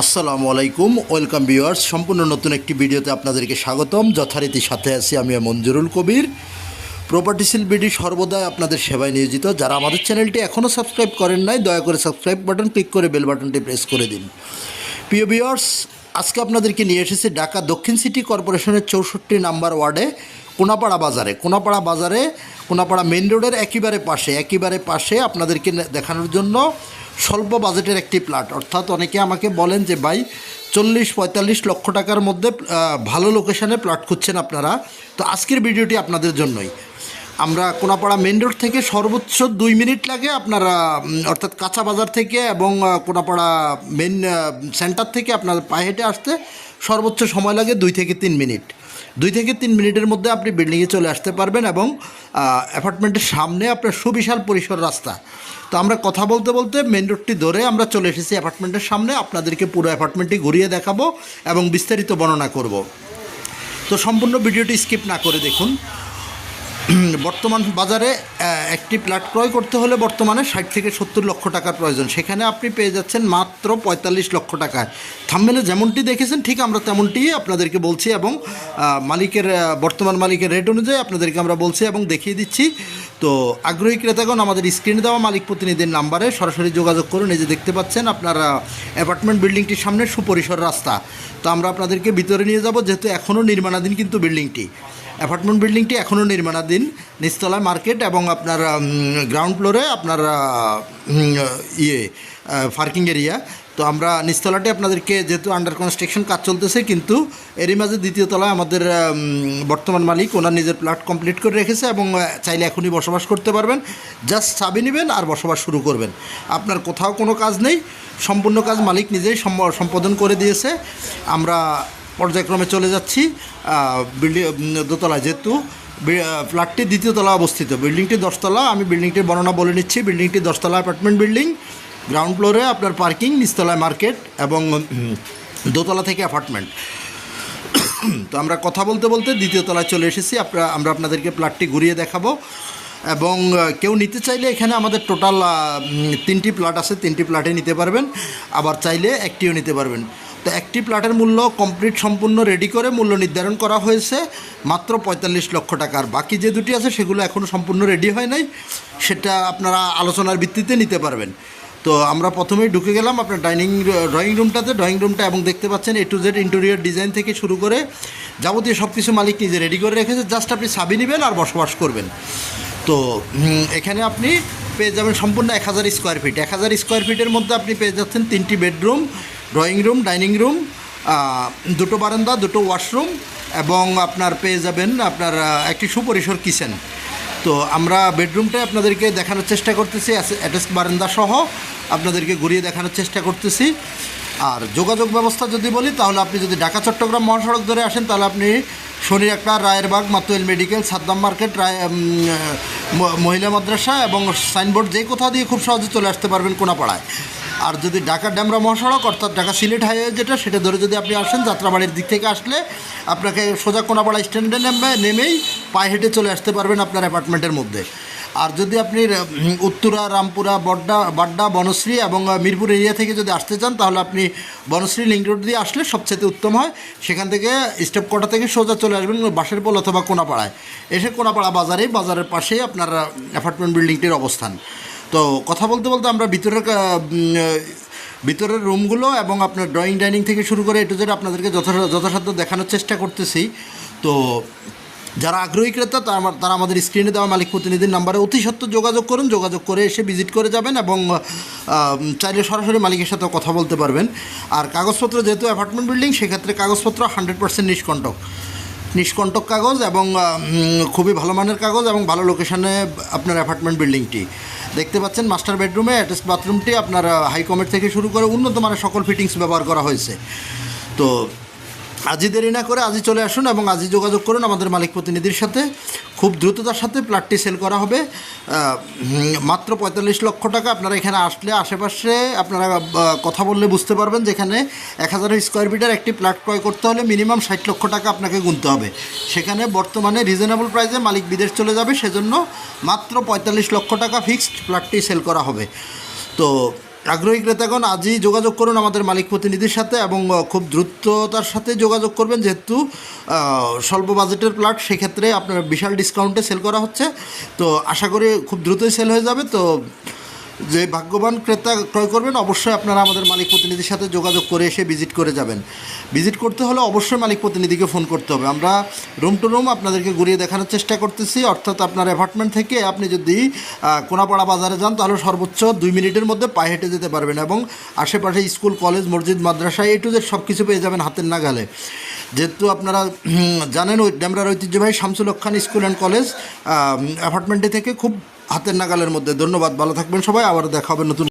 আসসালামু আলাইকুম, welcome viewers. সম্পূর্ণ নতুন একটি ভিডিওতে আপনাদেরকে স্বাগতম। যথারীতি সাথে আছি আমি Manjurul Kabir. Property sell BD সর্বদাই আপনাদের সেবায় নিয়োজিত। যারা আমাদের চ্যানেলটি এখনও সাবস্ক্রাইব করেন নাই, দয়া করে সাবস্ক্রাইব বাটন ক্লিক করে বেল বাটনটি প্রেস করে দিন। প্রিয় ভিউয়ার্স, আজকে আপনাদেরকে নিয়ে এসেছি ঢাকা দক্ষিণ সিটি কর্পোরেশনের চৌষট্টি নাম্বার ওয়ার্ডে কোনাপাড়া বাজারে। কোনাপাড়া বাজারে, কোনাপাড়া মেইন রোডের একেবারে পাশে একেবারে পাশে আপনাদেরকে দেখানোর জন্য স্বল্প বাজেটের একটি প্লাট। অর্থাৎ অনেকে আমাকে বলেন যে, ভাই, চল্লিশ পঁয়তাল্লিশ লক্ষ টাকার মধ্যে ভালো লোকেশানে প্লট খুঁজছেন আপনারা। তো আজকের ভিডিওটি আপনাদের জন্যই। আমরা কোনাপাড়া মেন রোড থেকে সর্বোচ্চ দুই মিনিট লাগে আপনারা অর্থাৎ কাঁচা বাজার থেকে এবং কোনাপাড়া মেন সেন্টার থেকে আপনার পায়ে হেঁটে আসতে সর্বোচ্চ সময় লাগে দুই থেকে তিন মিনিট। দুই থেকে তিন মিনিটের মধ্যে আপনি বিল্ডিংয়ে চলে আসতে পারবেন এবং অ্যাপার্টমেন্টের সামনে আপনার সুবিশাল পরিসর রাস্তা। তো আমরা কথা বলতে বলতে মেন রোডটি ধরে আমরা চলে এসেছি অ্যাপার্টমেন্টের সামনে। আপনাদেরকে পুরো অ্যাপার্টমেন্টটি ঘুরিয়ে দেখাবো এবং বিস্তারিত বর্ণনা করব। তো সম্পূর্ণ ভিডিওটি স্কিপ না করে দেখুন। বর্তমান বাজারে একটি প্লাট ক্রয় করতে হলে বর্তমানে ষাট থেকে সত্তর লক্ষ টাকার প্রয়োজন। সেখানে আপনি পেয়ে যাচ্ছেন মাত্র পঁয়তাল্লিশ লক্ষ টাকায়। থাম্বেলে যেমনটি দেখেছেন, ঠিক আমরা তেমনটিই আপনাদেরকে বলছি এবং মালিকের বর্তমান মালিকের রেট অনুযায়ী আপনাদেরকে আমরা বলছি এবং দেখিয়ে দিচ্ছি। তো আগ্রহী ক্রেতাগণ, আমাদের স্ক্রিনে দেওয়া মালিক প্রতিনিধির নাম্বারে সরাসরি যোগাযোগ করুন। এই যে দেখতে পাচ্ছেন আপনার অ্যাপার্টমেন্ট বিল্ডিংটির সামনে সুপরিসর রাস্তা। তো আমরা আপনাদেরকে ভিতরে নিয়ে যাব, যেহেতু এখনও নির্মাণাধীন কিন্তু বিল্ডিংটি অ্যাপার্টমেন্ট বিল্ডিংটি এখনও নির্মাণাধীন। নিচতলায় মার্কেট এবং আপনার গ্রাউন্ড ফ্লোরে আপনার ইয়ে পার্কিং এরিয়া তো আমরা নিচতলাটি আপনাদেরকে যেহেতু আন্ডার কনস্ট্রাকশন কাজ চলতেছে, কিন্তু এরই মাঝে দ্বিতীয় তলায় আমাদের বর্তমান মালিক ওনার নিজের প্লট কমপ্লিট করে রেখেছে এবং চাইলে এখনই বসবাস করতে পারবেন। জাস্ট চাবি নেবেন আর বসবাস শুরু করবেন। আপনার কোথাও কোনো কাজ নেই, সম্পূর্ণ কাজ মালিক নিজেই সম- সম্পাদন করে দিয়েছে। আমরা পর্যায়ক্রমে চলে যাচ্ছি বিল্ডিং দোতলায় যেহেতু ফ্ল্যাটটি দ্বিতীয় তলা অবস্থিত। বিল্ডিংটি দশতলা, আমি বিল্ডিংটির বর্ণনা বলে নিচ্ছি। বিল্ডিংটি দশতলা অ্যাপার্টমেন্ট বিল্ডিং, গ্রাউন্ড ফ্লোরে আপনার পার্কিং, নিচতলায় মার্কেট এবং দোতলা থেকে অ্যাপার্টমেন্ট। তো আমরা কথা বলতে বলতে দ্বিতীয় তলায় চলে এসেছি। আপনারা, আমরা আপনাদেরকে প্লাটটি ঘুরিয়ে দেখাবো। এবং কেউ নিতে চাইলে এখানে আমাদের টোটাল তিনটি প্লাট আছে। তিনটি প্লাটে নিতে পারবেন। আবার চাইলে একটিও নিতে পারবেন। তো একটি প্লাটের মূল্য কমপ্লিট সম্পূর্ণ রেডি করে মূল্য নির্ধারণ করা হয়েছে মাত্র পঁয়তাল্লিশ লক্ষ টাকার। বাকি যে দুটি আছে সেগুলো এখনও সম্পূর্ণ রেডি হয় নাই, সেটা আপনারা আলোচনার ভিত্তিতে নিতে পারবেন। তো আমরা প্রথমেই ঢুকে গেলাম আপনার ডাইনিং ড্রয়িং রুমটাতে ড্রয়িং রুমটা এবং দেখতে পাচ্ছেন A to Z interior design থেকে শুরু করে যাবতীয় সব কিছু মালিক নিজে রেডি করে রেখেছে। জাস্ট আপনি সাবি নেবেন আর বসবাস করবেন। তো এখানে আপনি পেয়ে যাবেন সম্পূর্ণ এক হাজার স্কোয়ার ফিট এক হাজার স্কোয়ার ফিটের মধ্যে আপনি পেয়ে যাচ্ছেন তিনটি bedroom drawing room, dining room দুটো বারান্দা, দুটো ওয়াশরুম এবং আপনার পেয়ে যাবেন আপনার একটি সুপরিসর কিচেন। তো আমরা বেডরুমটা আপনাদেরকে দেখানোর চেষ্টা করতেছি অ্যাটাচ বারান্দা সহ আপনাদেরকে ঘুরিয়ে দেখানোর চেষ্টা করতেছি। আর যোগাযোগ ব্যবস্থা যদি বলি, তাহলে আপনি যদি ঢাকা, চট্টগ্রাম মহাসড়ক ধরে আসেন, তাহলে আপনি শনি একটা রায়েরবাগ, মাতুয়েল মেডিকেল, সাদ্দাম মার্কেট, রায় মহিলা মাদ্রাসা এবং সাইনবোর্ড যে কোথাও দিয়ে খুব সহজে চলে আসতে পারবেন কোনাপাড়ায়। আর যদি ঢাকা ড্যামরা মহাসড়ক, অর্থাৎ ঢাকা সিলেট হাইওয়ে যেটা, সেটা ধরে যদি আপনি আসেন, যাত্রাবাড়ির দিক থেকে আসলে আপনাকে সোজা কোনাপাড়া স্ট্যান্ডে নেমে, নেমেই পায়ে হেঁটে চলে আসতে পারবেন আপনার অ্যাপার্টমেন্টের মধ্যে। আর যদি আপনি উত্তরা, রামপুরা, বড্ডা, বাড্ডা, বনশ্রী এবং মিরপুর এরিয়া থেকে যদি আসতে চান, তাহলে আপনি বনশ্রী লিঙ্ক রোড দিয়ে আসলে সবচেয়ে উত্তম হয়। সেখান থেকে স্টেপ কোটা থেকে সোজা চলে আসবেন বাসের পোল অথবা কোনাপাড়ায়। এসে কোনাপাড়া বাজারেই বাজারের পাশেই আপনার অ্যাপার্টমেন্ট বিল্ডিংটির অবস্থান। তো কথা বলতে বলতে আমরা ভিতরের ভিতরের রুমগুলো এবং আপনার ড্রয়িং ডাইনিং থেকে শুরু করে এটু যেটা আপনাদেরকে যথা- যথাসাধ্য দেখানোর চেষ্টা করতেছি। তো যারা আগ্রহী ক্রেতা তারা আমাদের স্ক্রিনে দেওয়া মালিক প্রতিনিধির নাম্বারে অতি সত্ত্বর যোগাযোগ করুন, যোগাযোগ করে এসে ভিজিট করে যাবেন এবং চাইলে সরাসরি মালিকের সাথে কথা বলতে পারবেন। আর কাগজপত্র যেহেতু অ্যাপার্টমেন্ট বিল্ডিং সেক্ষেত্রে কাগজপত্র হান্ড্রেড পার্সেন্ট নিষ্কণ্টক। নিষ্কণ্টক কাগজ এবং খুবই ভালো মানের কাগজ এবং ভালো লোকেশানে আপনার অ্যাপার্টমেন্ট বিল্ডিংটি দেখতে পাচ্ছেন মাস্টার বেডরুমে অ্যাটাচ বাথরুমটি আপনার হাইকমের থেকে শুরু করে উন্নত মানের সকল ফিটিংস ব্যবহার করা হয়েছে। তো আজই দেরি না করে আজই চলে আসুন এবং আজই যোগাযোগ করুন আমাদের মালিক প্রতিনিধির সাথে। খুব দ্রুততার সাথে প্লাটটি সেল করা হবে। মাত্র পঁয়তাল্লিশ লক্ষ টাকা আপনারা এখানে আসলে আশেপাশে আপনারা কথা বললে বুঝতে পারবেন যেখানে এক হাজার স্কোয়ার ফিটের একটি প্লাট ক্রয় করতে হলে মিনিমাম ষাট লক্ষ টাকা আপনাকে গুনতে হবে। সেখানে বর্তমানে রিজনেবল প্রাইসে মালিক বিদেশ চলে যাবে, সেজন্য মাত্র পঁয়তাল্লিশ লক্ষ টাকা ফিক্সড প্লাটটি সেল করা হবে। তো আগ্রহী ক্রেতাগণ আজই যোগাযোগ করুন আমাদের মালিক প্রতিনিধির সাথে এবং খুব দ্রুততার সাথে যোগাযোগ করবেন যেহেতু স্বল্প বাজেটের প্লাট, সেক্ষেত্রে আপনার বিশাল ডিসকাউন্টে সেল করা হচ্ছে। তো আশা করি খুব দ্রুতই সেল হয়ে যাবে। তো যে ভাগ্যবান ক্রেতা ক্রয় করবেন, অবশ্যই আপনারা আমাদের মালিক প্রতিনিধির সাথে যোগাযোগ করে এসে ভিজিট করে যাবেন। ভিজিট করতে হলে অবশ্যই মালিক প্রতিনিধিকে ফোন করতে হবে। আমরা রুম টু রুম আপনাদেরকে ঘুরিয়ে দেখানোর চেষ্টা করতেছি। অর্থাৎ আপনার অ্যাপার্টমেন্ট থেকে আপনি যদি কোনাপাড়া বাজারে যান, তাহলে সর্বোচ্চ দুই মিনিটের মধ্যে পায়ে হেঁটে যেতে পারবেন এবং আশেপাশে স্কুল, কলেজ, মসজিদ, মাদ্রাসা এ টু জেড সব কিছু পেয়ে যাবেন হাতের নাগালে। যেহেতু আপনারা জানেন ওই ড্যামরার ঐতিহ্যবাহী Shamsul Khan school and college অ্যাপার্টমেন্টে থেকে খুব হাতের নাগালের মধ্যে। ধন্যবাদ ভালো থাকবেন সবাই আবার দেখা হবে নতুন